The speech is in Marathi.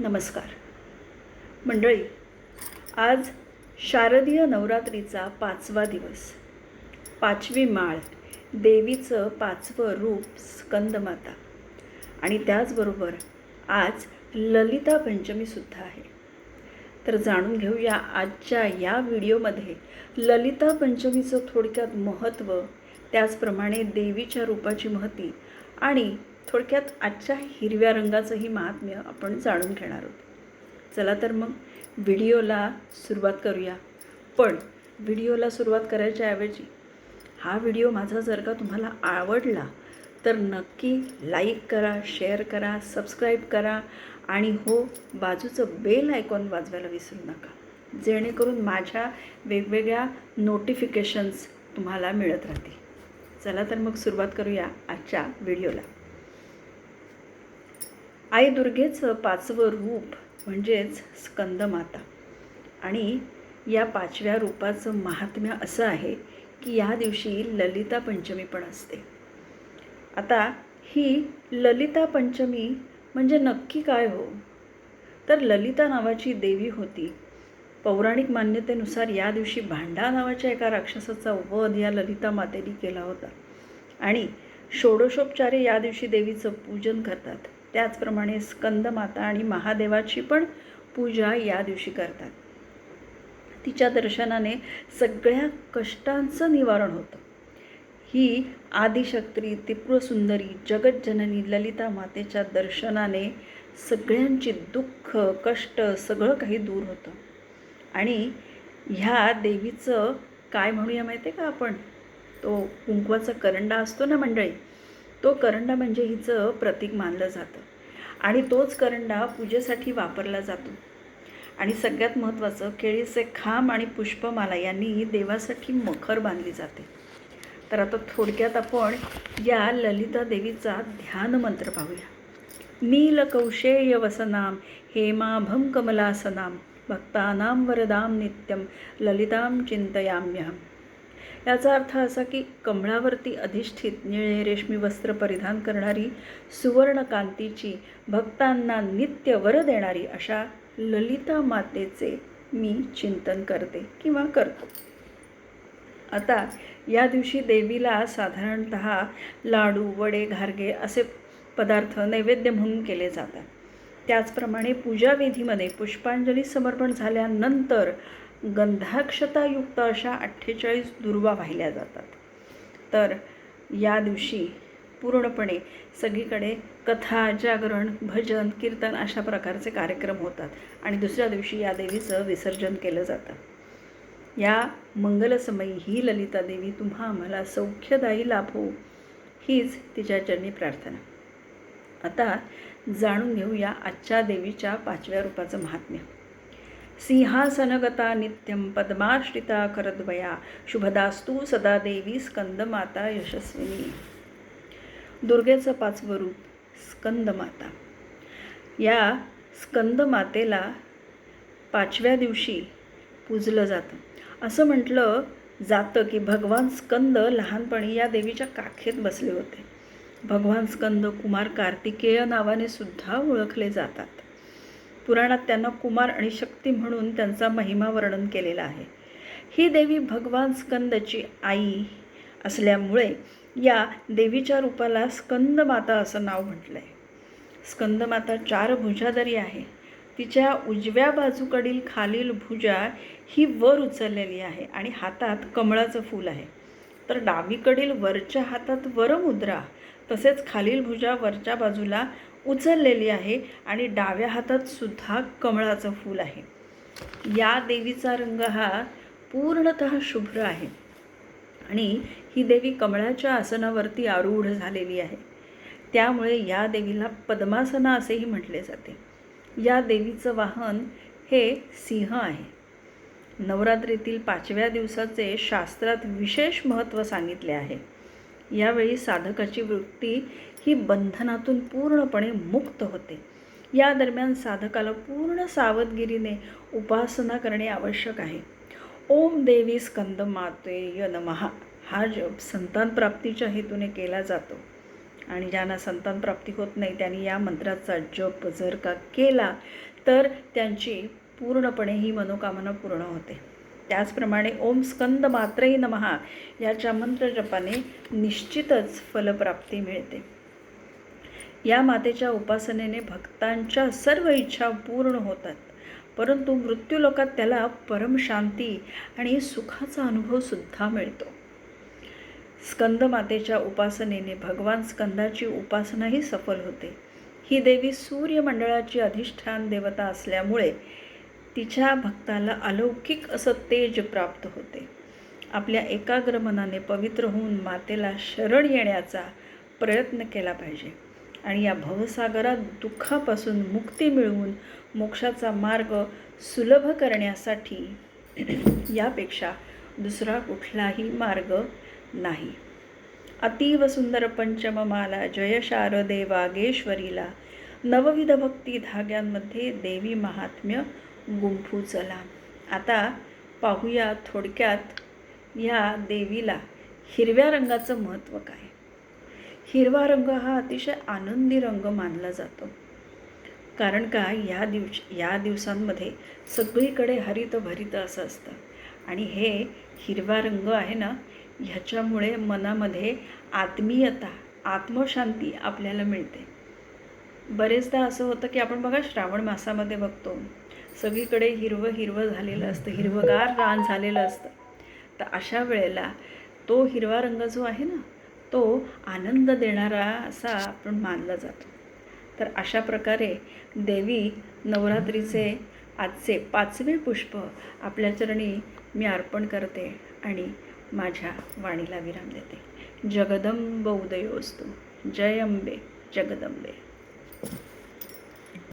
नमस्कार. मंडळी आज शारदीय नवरात्रीचा पाचवा दिवस. पाचवी माळ देवीचं पाचवं रूप स्कंदमाता. आणि त्याचबरोबर आज ललिता पंचमीसुद्धा आहे. तर जाणून घेऊया आजच्या या व्हिडिओमध्ये ललिता पंचमीचं थोडक्यात महत्त्व त्याचप्रमाणे देवीच्या रूपाची महती आणि थोडक्यात आजच्या हिरव्या रंगाचंही महात्म्य आपण जाणून घेणार आहोत. चला तर मग व्हिडिओला सुरुवात करूया. पण व्हिडिओला सुरुवात करायच्या ऐवजी हा व्हिडिओ माझा जर का तुम्हाला आवडला तर नक्की लाईक करा शेअर करा सबस्क्राईब करा आणि हो बाजूचं बेल आयकॉन वाजवायला विसरू नका. जेणेकरून माझ्या वेगवेगळ्या नोटिफिकेशन्स तुम्हाला मिळत राहतील. चला तर मग सुरुवात करूया आजच्या व्हिडिओला. आई दुर्गेचं पाचवं रूप म्हणजेच स्कंदमाता. आणि या पाचव्या रूपाचं महात्म्य असं आहे की या दिवशी ललिता पंचमी पण असते. आता ही ललिता पंचमी म्हणजे नक्की काय हो? तर ललिता नावाची देवी होती. पौराणिक मान्यतेनुसार या दिवशी भांडा नावाच्या एका राक्षसाचा वध या ललिता मातेने केला होता. आणि षोडशोपचारे या दिवशी देवीचं पूजन करतात. त्याचप्रमाणे स्कंदमाता आणि महादेवाची पण पूजा या दिवशी करतात. तिच्या दर्शनाने सगळ्या कष्टांचं निवारण होतं. ही आदिशक्ती त्रिपुरसुंदरी जगज्जननी ललिता मातेच्या दर्शनाने सगळ्यांची दुःख कष्ट सगळं काही दूर होतं. आणि ह्या देवीचं काय म्हणूया माहिती आहे का आपण? तो कुंकवाचा करंडा असतो ना मंडळी? तो करंडा म्हणजे हिचं प्रतीक मानलं जातं. आणि तोच करंडा पूजेसाठी वापरला जातो. आणि सगळ्यात महत्त्वाचं केळीचे खांब आणि पुष्पमाला यांनी देवासाठी मखर बांधली जाते. तर आता थोडक्यात आपण या ललिता देवीचा ध्यान मंत्र पाहूया. नीलकौशेय वसनाम हेमाभम कमलासनाम भक्तानां वरदाम नित्यम ललितां चिंतयाम्यहम याचा अर्थ असा की कमळावरती अधिष्ठित निळे रेशमी वस्त्र परिधान करणारी सुवर्णकांतीची भक्तांना नित्य वर देणारी अशा ललिता मातेचे मी चिंतन करते किंवा करतो. आता या दिवशी देवीला साधारणत लाडू वडे घारगे असे पदार्थ नैवेद्य म्हणून केले जातात. त्याचप्रमाणे पूजाविधीमध्ये पुष्पांजली समर्पण झाल्यानंतर गंधाक्षतायुक्त अशा अठ्ठेचाळीस दुर्वा वाहिल्या जातात. तर या दिवशी पूर्णपणे सगळीकडे कथा जागरण भजन कीर्तन अशा प्रकारचे कार्यक्रम होतात आणि दुसऱ्या दिवशी या देवीचं विसर्जन केलं जातं. या मंगलसमयी ही ललिता देवी तुम्हा आम्हाला सौख्यदायी लाभो हीच तिच्या चरणी प्रार्थना. आता जाणून घेऊया आजच्या देवीच्या पाचव्या रूपाचं महात्म्य. सिंहासनगता नित्यं पद्माश्रिता करद्वया। शुभदास्तू सदा देवी स्कंदमाता यशस्विनी। दुर्गेचं पाचवं रूप स्कंदमाता। या स्कंदमातेला पाचव्या दिवशी पूजलं जातं. असं म्हटलं जातं की भगवान स्कंद लहानपणी या देवीच्या काखेत बसले होते. भगवान स्कंद कुमार कार्तिकेय नावाने सुद्धा ओळखले जातात. पुराणात त्यांना कुमार आणि शक्ती म्हणून त्यांचा महिमा वर्णन केलेला आहे. ही देवी भगवान स्कंदची आई असल्यामुळे या देवीच्या रूपाला स्कंदमाता असं नाव म्हटलं आहे स्कंदमाता चार भुजाधारी आहे. तिच्या उजव्या बाजूकडील खालील भुजा ही वर उचललेली आहे आणि हातात कमळाचं फूल आहे. तर डावीकडील वरच्या हातात वरमुद्रा तसेच खालील भुजा वरच्या बाजूला उचललेली आहे आणि डाव्या हातात सुद्धा कमळाचं फूल आहे. या देवीचा रंग हा पूर्णत शुभ्र आहे. आणि ही देवी कमळाच्या आसनावरती आरूढ झालेली आहे. त्यामुळे या देवीला पद्मासना असेही म्हटले जाते. या देवीचं वाहन हे सिंह आहे. नवरात्रीतील पाचव्या दिवसाचे शास्त्रात विशेष महत्त्व सांगितले आहे. यावेळी साधकाची वृत्ती ही बंधनातून पूर्णपणे मुक्त होते. या दरम्यान साधकाला पूर्ण सावधगिरीने उपासना करणे आवश्यक आहे. ओम देवी स्कंद माते नमहा हा जप संतान प्राप्तीच्या हेतूने केला जातो. आणि ज्यांना संतान प्राप्ती होत नाही त्यांनी या मंत्राचा जप जर का केला तर त्यांची पूर्णपणे ही मनोकामना पूर्ण होते. त्याचप्रमाणे ओम स्कंद मात्रही नमहा याच्या मंत्रजपाने निश्चितच फलप्राप्ती मिळते. या मातेच्या उपासनेने भक्तांच्या सर्व इच्छा पूर्ण होतात. परंतु मृत्यूलोकात त्याला परमशांती आणि सुखाचा अनुभवसुद्धा मिळतो. स्कंद मातेच्या उपासनेने भगवान स्कंदाची उपासनाही सफल होते. ही देवी सूर्यमंडळाची अधिष्ठान देवता असल्यामुळे तिच्या भक्ताला अलौकिक असं तेज प्राप्त होते. आपल्या एकाग्र मनाने पवित्र होऊन मातेला शरण येण्याचा प्रयत्न केला पाहिजे आणि या भवसागरात दुःखापासून मुक्ती मिळवून मोक्षाचा मार्ग सुलभ करण्यासाठी यापेक्षा दुसरा कुठलाही मार्ग नाही. अतीव सुंदर पंचममाला जय शारदे वागेश्वरीला नवविध भक्ती धाग्यांमध्ये देवी महात्म्य गुंफू चला. आता पाहूया थोडक्यात या देवीला हिरव्या रंगाचं महत्त्व काय? हिरवा रंग हा अतिशय आनंदी रंग मानला जातो. कारण का या दिवस या दिवसांमध्ये सगळीकडे हरित भरित असं असतं. आणि हे हिरवा रंग आहे ना ह्याच्यामुळे मनामध्ये आत्मीयता आत्मशांती आपल्याला मिळते. बरेचदा असं होतं की आपण बघा श्रावण मासामध्ये बघतो. सगळीकडे हिरवं हिरवं झालेलं असतं हिरवंगार रान झालेलं असतं. तर अशा वेळेला तो हिरवा रंग जो आहे ना तो आनंद देणारा असा आपण मानला जातो. तर अशा प्रकारे देवी नवरात्रीचे आजचे पाचवे पुष्प आपल्या चरणी मी अर्पण करते आणि माझ्या वाणीला विराम देते. जगदंब उदयोस्तू जय अंबे जगदंबे.